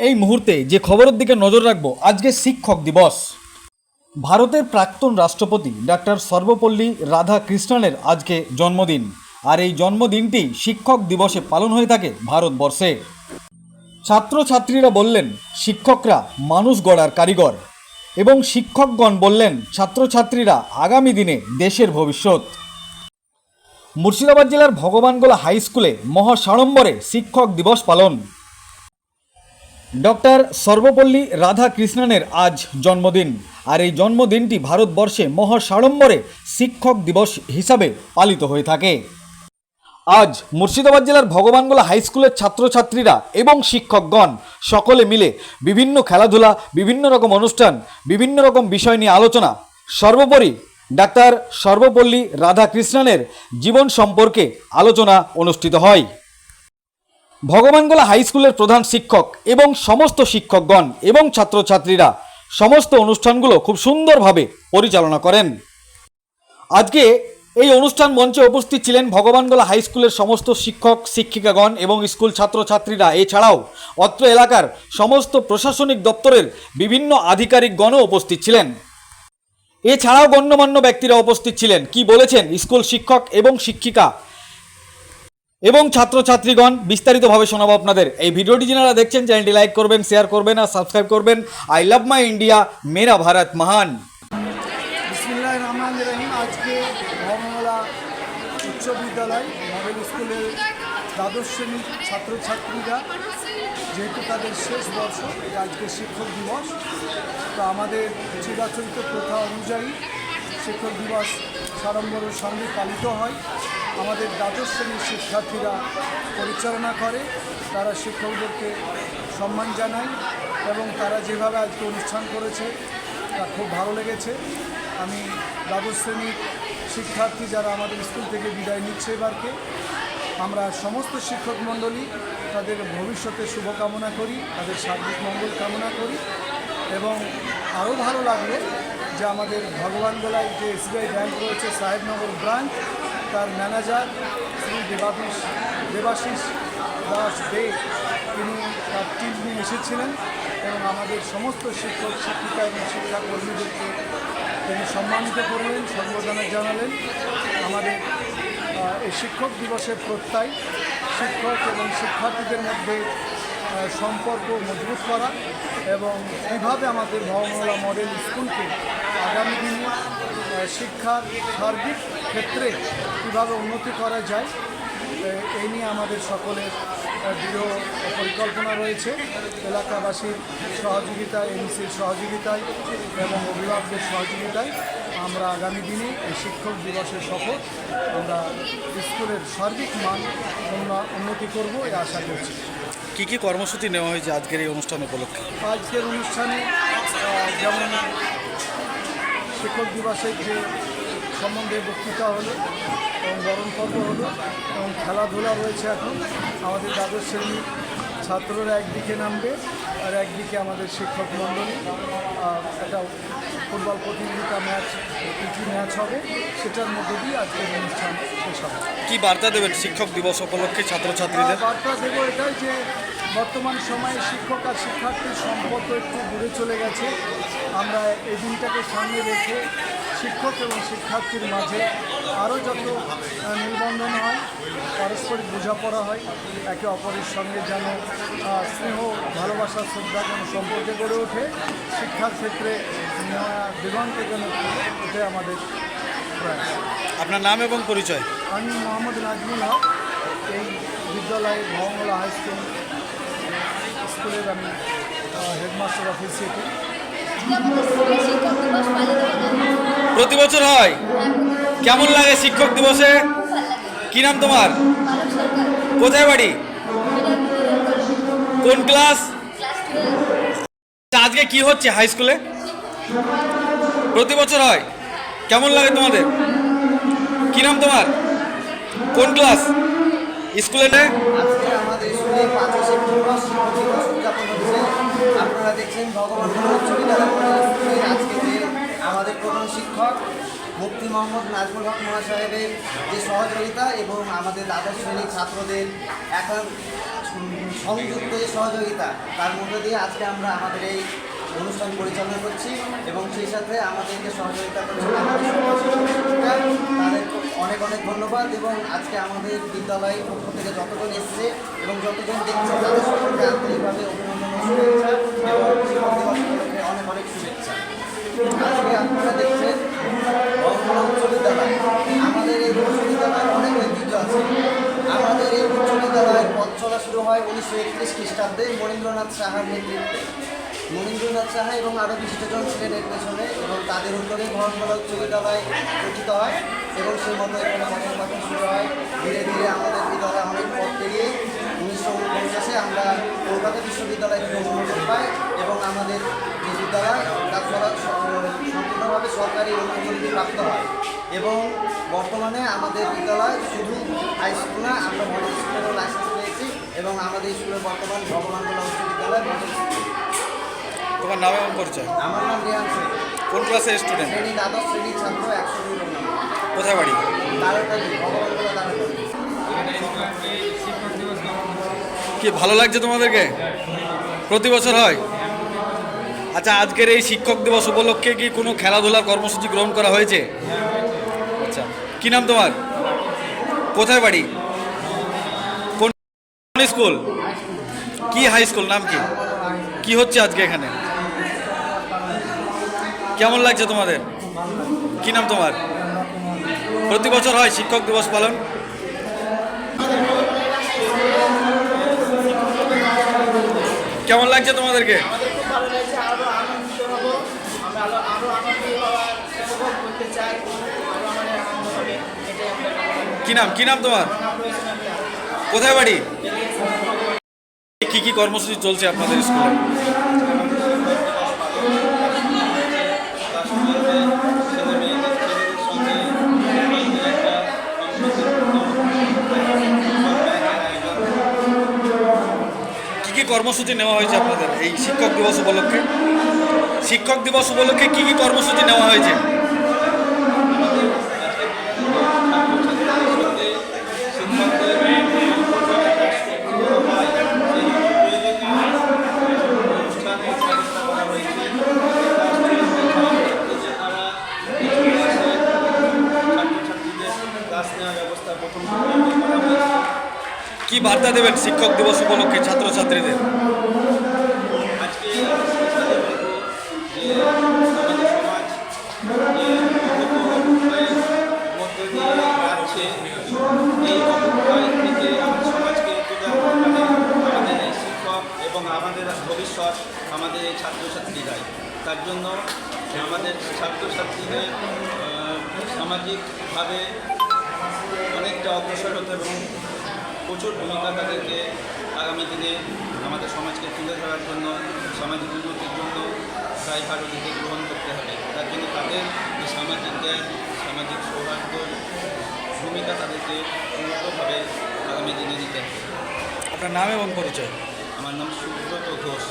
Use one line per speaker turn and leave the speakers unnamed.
এই মুহূর্তে যে খবরের দিকে নজর রাখব, আজকে শিক্ষক দিবস। ভারতের প্রাক্তন রাষ্ট্রপতি ডাক্তার সর্বপল্লী রাধাকৃষ্ণনের আজকে জন্মদিন। আর এই জন্মদিনটি শিক্ষক দিবসে পালন হয়ে থাকে ভারতবর্ষে। ছাত্রছাত্রীরা বললেন, শিক্ষকরা মানুষ গড়ার কারিগর। এবং শিক্ষকগণ বললেন, ছাত্রছাত্রীরা আগামী দিনে দেশের ভবিষ্যৎ। মুর্শিদাবাদ জেলার ভগবানগোলা হাই স্কুলে মহাসাড়ম্বরে শিক্ষক দিবস পালন। ডক্টর সর্বপল্লী রাধাকৃষ্ণনের আজ জন্মদিন। আর এই জন্মদিনটি ভারতবর্ষে মহাসাড়ম্বরে শিক্ষক দিবস হিসাবে পালিত হয়ে থাকে। আজ মুর্শিদাবাদ জেলার ভগবানগোলা হাই স্কুলের ছাত্রছাত্রীরা এবং শিক্ষকগণ সকলে মিলে বিভিন্ন খেলাধুলা, বিভিন্ন রকম অনুষ্ঠান, বিভিন্ন রকম বিষয় নিয়ে আলোচনা। সর্বোপরি ডাক্তার সর্বপল্লী রাধাকৃষ্ণনের জীবন সম্পর্কে আলোচনা অনুষ্ঠিত হয়। ভগবানগোলা হাই স্কুলের প্রধান শিক্ষক এবং সমস্ত শিক্ষকগণ এবং ছাত্রছাত্রীরা সমস্ত অনুষ্ঠানগুলো খুব সুন্দরভাবে পরিচালনা করেন। আজকে এই অনুষ্ঠান মঞ্চে উপস্থিত ছিলেন ভগবানগোলা হাই স্কুলের সমস্ত শিক্ষক, শিক্ষিকাগণ এবং স্কুল ছাত্রছাত্রীরা। এছাড়াও অত্র এলাকার সমস্ত প্রশাসনিক দপ্তরের বিভিন্ন আধিকারিকগণও উপস্থিত ছিলেন। এছাড়াও গণ্যমান্য ব্যক্তিরা উপস্থিত ছিলেন। কি বলেছেন স্কুল শিক্ষক এবং শিক্ষিকা? এবং ছাত্রছাত্রীগণ, বিস্তারিতভাবে শোনাবো আপনাদের। এই ভিডিওটি যারা দেখছেন, চ্যানেলটি লাইক করবেন, শেয়ার করবেন আর সাবস্ক্রাইব করবেন। আই লাভ মাই ইন্ডিয়া, মেরা ভারত মহান।
আজকে উচ্চ বিদ্যালয়, মডেল স্কুলের দ্বাদশ শ্রেণির ছাত্রছাত্রীরা, যেহেতু তাদের শেষ বর্ষ আজকে শিক্ষক দিবস, তো আমাদের চিরাচরিত প্রথা অনুযায়ী শিক্ষক দিবস সাড়ম্বরের সঙ্গে পালিত হয়। আমাদের দ্বাদশ শ্রেণির শিক্ষার্থীরা পরিচালনা করে, তারা শিক্ষকদেরকে সম্মান জানায় এবং তারা যেভাবে আজকে অনুষ্ঠান করেছে, তা খুব ভালো লেগেছে। আমি দ্বাদশ শ্রেণির শিক্ষার্থী যারা আমাদের স্কুল থেকে বিদায় নিচ্ছে এবারকে, আমরা সমস্ত শিক্ষক মণ্ডলী তাদের ভবিষ্যতে শুভকামনা করি, তাদের সার্বিক মঙ্গল কামনা করি এবং আরও ভালো লাগল যে আমাদের ভগবানগোলায় যে এসবিআই ব্যাংক রয়েছে, সাহেবনগর ব্রাঞ্চ, তার ম্যানেজার শ্রী দেবাশিস দেবাশিস দাস দে, তিনি তার টিম নিয়ে এসেছিলেন এবং আমাদের সমস্ত শিক্ষক, শিক্ষিকা এবং শিক্ষাকর্মীদেরকে তিনি সম্মানিত করলেন, সম্বোধনা জানালেন। আমাদের এই শিক্ষক দিবসের প্রত্যয় শিক্ষক এবং শিক্ষার্থীদের মধ্যে সম্পর্ক মজবুত করা এবং কীভাবে আমাদের ভবনলা মডেল স্কুলকে আগামী দিনে শিক্ষার সার্বিক ক্ষেত্রে কীভাবে উন্নতি করা যায় এই নিয়ে আমাদের সকলের দৃঢ় পরিকল্পনা রয়েছে। এলাকাবাসীর সহযোগিতায় এনসির সহযোগিতায় এবং অভিভাবকদের সহযোগিতায় আমরা আগামী দিনে এই শিক্ষক দিবসের সফল আমরা স্কুলের সার্বিক মান উন্ন- উন্নতি করব এই আশা করছি।
কি কি কর্মসূচি নেওয়া হয়েছে আজকের এই অনুষ্ঠান উপলক্ষে?
আজকের অনুষ্ঠানে যেমন শিক্ষক দিবসের যে সম্বন্ধে বক্তৃতা হলো এবং বরণ পর্ব হলো এবং খেলাধুলা রয়েছে এখন। আমাদের দ্বাদশ শ্রেণির ছাত্ররা একদিকে নামবে আর একদিকে আমাদের শিক্ষক মণ্ডলী। আহ, একটা ফুটবল প্রতিযোগিতা ম্যাচ পিটি ম্যাচ হবে সেটার মধ্যে দিয়ে আজকের অনুষ্ঠান শেষ হবে।
কি বার্তা দেবেন শিক্ষক দিবস উপলক্ষে ছাত্রছাত্রীদের?
বার্তা দেবো এটাই যে বর্তমান সময়ে শিক্ষক আর শিক্ষার্থীর সম্পর্ক একটু দূরে চলে গেছে। আমরা এই দিনটাকে সামনে রেখে শিক্ষক এবং শিক্ষার্থীর মাঝে আরও যত নিবন্ধন হয় পারস্পরিক বোঝাপড়া হয় একে অপরের সঙ্গে যেন স্নেহ ভালোবাসা শ্রদ্ধা যেন সম্পর্কে গড়ে ওঠে শিক্ষার ক্ষেত্রে নয়া যেন এটাই আমাদের প্রয়াস।
আপনার নাম এবং পরিচয়?
আমি মোহাম্মদ নাজমুল হক এই বিদ্যালয়ে ভবনলা হাই স্কুল স্কুলের আমি হেডমাস্টার
পালিত হলো
প্রতি বছর হয়? কেমন লাগে শিক্ষক দিবসে? কি নাম তোমার? কোথায় বাড়ি? কোন ক্লাস?
ক্লাস
আজকে কি হচ্ছে হাই স্কুলে? প্রতি বছর হয়? কেমন লাগে তোমাদের? কি নাম তোমার? কোন ক্লাস? স্কুলে
আজকে আমাদের স্কুলে দেখছেন, ভগবান আজকে যে আমাদের প্রধান শিক্ষক মুক্তি মোহাম্মদ নাজমুল হক মহাসাহেবের যে সহযোগিতা এবং আমাদের দ্বাদশ শ্রেণির ছাত্রদের এখন সংযুক্ত যে সহযোগিতা, তার মধ্যে দিয়ে আজকে আমরা আমাদের এই অনুষ্ঠান পরিচালনা করছি এবং সেই সাথে আমাদেরকে সহযোগিতা। তাদের অনেক অনেক ধন্যবাদ এবং আজকে আমাদের বিদ্যালয়ের পক্ষ থেকে যতজন এসছে এবং যতজন দেখছে তাদের সকলকে আন্তরিকভাবে অভিনন্দন এবং অনেক অনেক শুভেচ্ছা। আজকে আপনারা দেখছেন উচ্চ বিদ্যালয় আমাদের এই উচ্চ বিদ্যালয়ের অনেক ঐতিহ্য আছে। আমাদের এই উচ্চ বিদ্যালয়ের পথ চলা শুরু হয় উনিশশো একত্রিশ খ্রিস্টাব্দে। মনীন্দ্রনাথ সাহার নেতৃত্বে। মনীন্দ্রনাথ সাহা এবং আরও বিশিষ্টজন ছিলেন এর পেছনে এবং তাদের উত্তরে উচ্চ বিদ্যালয় গঠিত হয় এবং সেই মতো এখানে পঠন পাঠন শুরু হয়। ধীরে ধীরে আমাদের বিদ্যালয় অনেক পথ পেরিয়ে উনিশশো উনপঞ্চাশে আমরা কলকাতা বিশ্ববিদ্যালয় থেকে অনুমোদন পাই এবং আমাদের যে বিদ্যালয় তা সরা- সম্পূর্ণভাবে সরকারি অনুমোদন প্রাপ্ত হয়। এবং বর্তমানে আমাদের বিদ্যালয় শুধু হাই স্কুল না, আমরা মডেল স্কুলেরও লাইসেন্স পেয়েছি এবং আমাদের স্কুলের বর্তমান ভগবানগোলা উচ্চ বিদ্যালয় মডেল স্কুল।
তোমার নাম এবং পরিচয়?
আমার নাম রিয়ান
কোন ক্লাসের স্টুডেন্ট
শ্রেণি দ্বাদশ শ্রেণির ছাত্র একশো
কোথায় বাড়ি? কি ভালো লাগছে তোমাদেরকে? প্রতি বছর হয়? আচ্ছা আজকের এই শিক্ষক দিবস উপলক্ষে কি কোনো খেলাধুলার কর্মসূচি গ্রহণ করা হয়েছে? আচ্ছা কি নাম তোমার? কোথায় বাড়ি? কোন স্কুল? কি হাই স্কুল? নাম কি? কি হচ্ছে আজকে এখানে? কেমন লাগছে তোমাদের? কি নাম তোমার? প্রতি বছর হয় শিক্ষক দিবস পালন? কেমন লাগছে তোমাদেরকে। কি নাম? কি নাম তোমার? কোথায় বাড়ি? কি কি কর্মসূচি চলছে আপনাদের স্কুলে? কর্মসূচি নেওয়া হয়েছে আপনাদের? এই শিক্ষক দিবস উপলক্ষে? শিক্ষক দিবস উপলক্ষে কি কি কর্মসূচি নেওয়া হয়েছে?
আনতে পারে আমাদের এই শিক্ষক এবং আমাদের ভবিষ্যৎ আমাদের এই ছাত্রছাত্রীরাই তার জন্য আমাদের ছাত্রছাত্রীদের সামাজিকভাবে অনেকটা অগ্রসর হতে এবং প্রচুর ভূমিকা তাদেরকে আগামী দিনে আমাদের সমাজকে তুলে ধরার জন্য সামাজিক উন্নতির জন্য প্রায় কারও দিকে গ্রহণ করতে হবে। তার জন্য তাদের যে সামাজিক জ্ঞান সামাজিক সৌহার্দ্য ভূমিকা তাদেরকে উন্নতভাবে আগামী দিনে দিতে হবে।
আপনার নাম এবং পরিচয়?
আমার নাম সুব্রত ঘোষ।